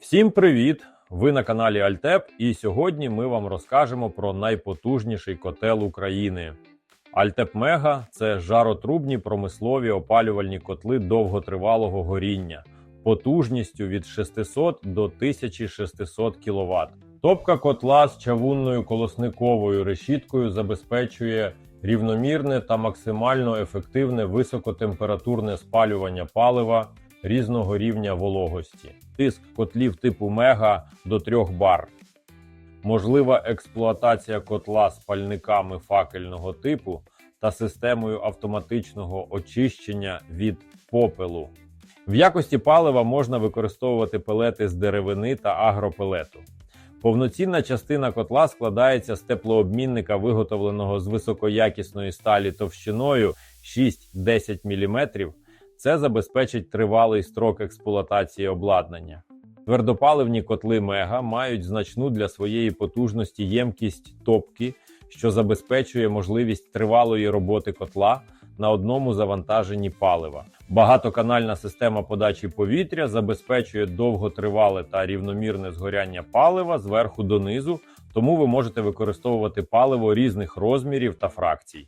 Всім привіт! Ви на каналі Альтеп, і сьогодні ми вам розкажемо про найпотужніший котел України. Альтеп Мега це жаротрубні промислові опалювальні котли довготривалого горіння потужністю від 600 до 1600 кВт. Топка котла з чавунною колосниковою решіткою забезпечує рівномірне та максимально ефективне високотемпературне спалювання палива різного рівня вологості. Тиск котлів типу Мега до 3 бар. Можлива експлуатація котла з пальниками факельного типу та системою автоматичного очищення від попелу. В якості палива можна використовувати пелети з деревини та агропелету. Повноцінна частина котла складається з теплообмінника, виготовленого з високоякісної сталі товщиною 6-10 мм. Це забезпечить тривалий строк експлуатації обладнання. Твердопаливні котли Мега мають значну для своєї потужності ємкість топки, що забезпечує можливість тривалої роботи котла на одному завантаженні палива. Багатоканальна система подачі повітря забезпечує довготривале та рівномірне згоряння палива зверху донизу, тому ви можете використовувати паливо різних розмірів та фракцій.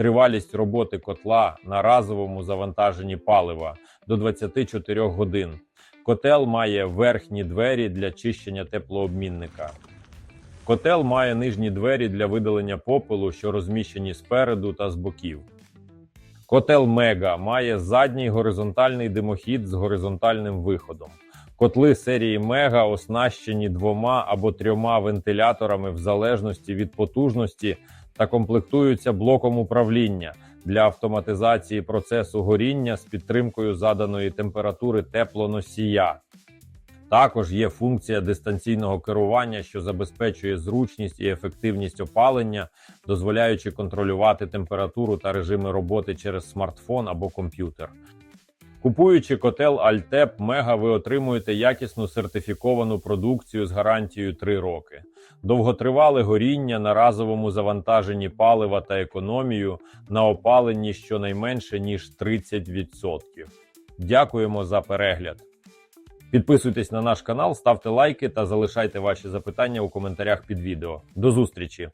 Тривалість роботи котла на разовому завантаженні палива до 24 годин. Котел має верхні двері для чищення теплообмінника. Котел має нижні двері для видалення попелу, що розміщені спереду та з боків. Котел Мега має задній горизонтальний димохід з горизонтальним виходом. Котли серії Мега оснащені двома або трьома вентиляторами в залежності від потужності та комплектуються блоком управління для автоматизації процесу горіння з підтримкою заданої температури теплоносія. Також є функція дистанційного керування, що забезпечує зручність і ефективність опалення, дозволяючи контролювати температуру та режими роботи через смартфон або комп'ютер. Купуючи котел Altep Mega, ви отримуєте якісну сертифіковану продукцію з гарантією 3 роки, довготривале горіння на разовому завантаженні палива та економію на опаленні щонайменше ніж 30%. Дякуємо за перегляд. Підписуйтесь на наш канал, ставте лайки та залишайте ваші запитання у коментарях під відео. До зустрічі!